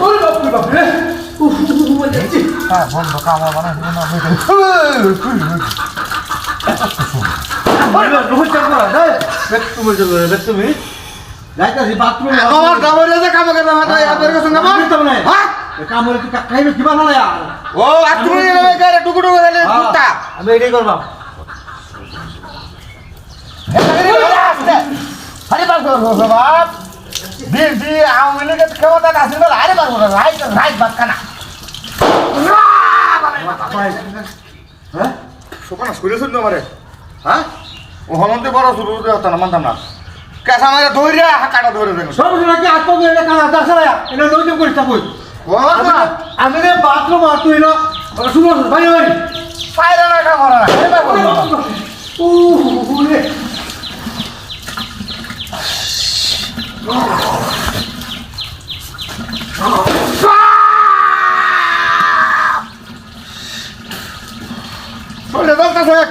ওরে বাপরে বাপরে উফ যাচ্ছি হ্যাঁ বন্ধ কামড় মানে না আমি এটাই করবাম আরে বাপ বাপ দি আওয়ামী লীগের ক্ষমতা আছে বলে আরে বাপ রাইট রাইট বাদ কানা হ্যাঁ সুকানা শুনে শুনতে মারে হ্যাঁ ও হমন্তে বড় শুরু হতো না মানতাম না কেসা মারে ধৈর্য হাকাটা ধরে দেন সব সময় কি আত্ম করে কানা দাসা এটা নইতে করিস তা কই আমি রে বাথরুম আর তুই না শুনো ভাই ভাই পাইরা না কামড়া না আরে রে বলতাছে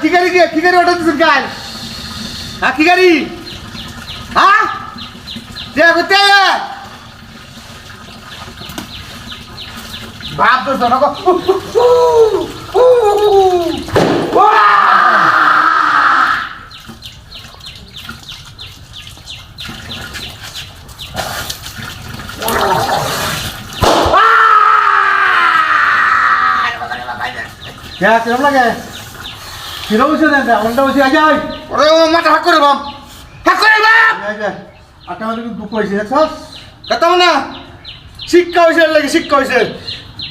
কি গাড়ি দিয়ে কি গাড়ি ওটা দিছেন গাল হ্যাঁ কি গাড়ি হ্যাঁ করতে বাপ তো জনক কে কিরম লাগে? কিরম হইছে না অনটা হইছে আজ আই ওরে ও মাথা হাক করে বাম। হাক করে বাম! আটা মধ্যে দুঃখ হইছে দেখছস? কত না। শিক্ষা হয়েছে লাগি শিক্ষা হয়েছে।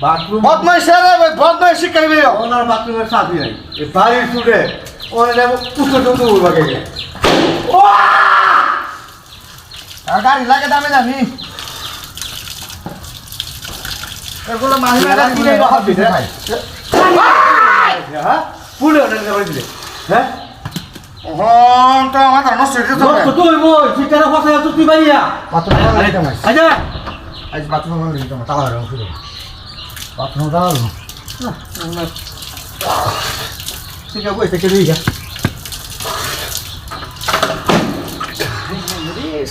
বাথরুম বদমাই স্যার বদমাই শিক্ষা হইবে ওনার বাথরুমের সাথী নাই। এই বাড়ির সুরে ওনে যাব উঠে গে আর গাড়ি লাগে দামে দামি। এগুলো ভাবি ভাই। হ্যাঁ? পুলে ওনে করে দিলে হ্যাঁ? হন তো আমার হয়ে তোর যেত তো তুই বই চিটারে ফসায় তো তুই বাইয়া বাথরুম আরে আচ্ছা আজ বাথরুম করে দিতাম তালা রং শুরু বাথরুম দাও ঠিক আছে বইতে কে দিই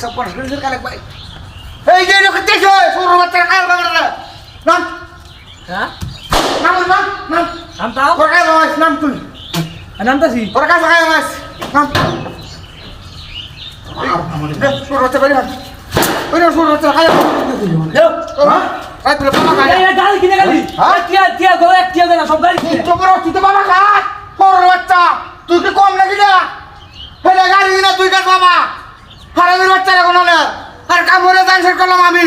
সব পড়াশ করে কালে ভাই এই যে লোক দেখো সরু বাচ্চা কাল বাগড়া না হ্যাঁ? নাম নাম নাম নামতাও তোর কাছে বাস নাম তুই। নামতাছি? তোর কাছে বাস বাস নাম। দে সরু বাচ্চা বাড়ি হাত ওই না সরু বাচ্চা খায় হ্যাঁ আই তুই বাবা খায় গাড়ি কিনে গাড়ি হ্যাঁ? টিয়া টিয়া গো এক টিয়া দেনা সব গাড়ি কিনে। তো বড় তুই তো বাবা খায় সরু বাচ্চা। তুই কি কম নাকি না হেলে গাড়ি না তুই কাজ বাবা? হারামির বাচ্চা এখন আর কাম করে জানসের করলাম আমি।